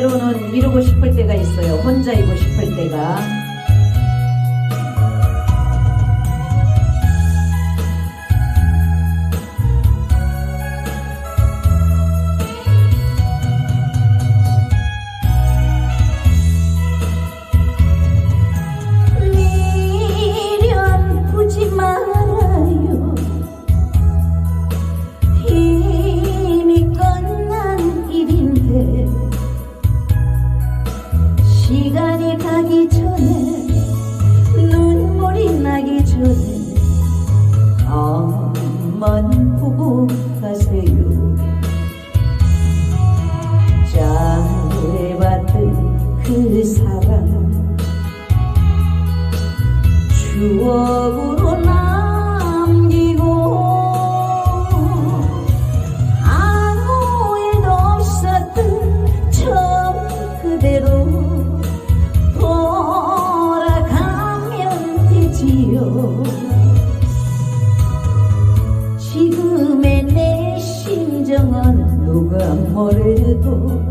때로는 이루고 싶을 때가 있어요. 혼자이고 싶을 때가. 시간이 가기 전에 지요 지금의 내 심정은 누가 뭐래도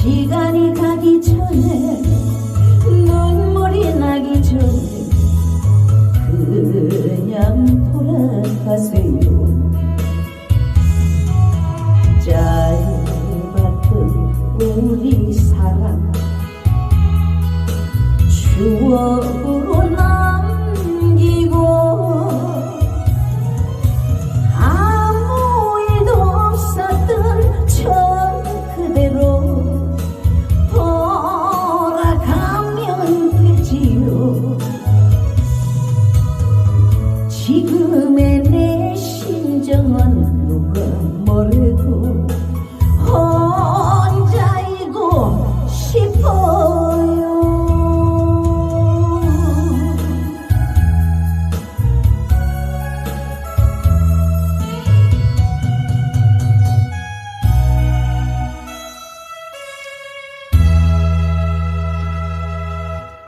시간이 가기 전에 눈물이 나기 전에 그냥 돌아가세요. 짧았던 우리 사랑 추억으로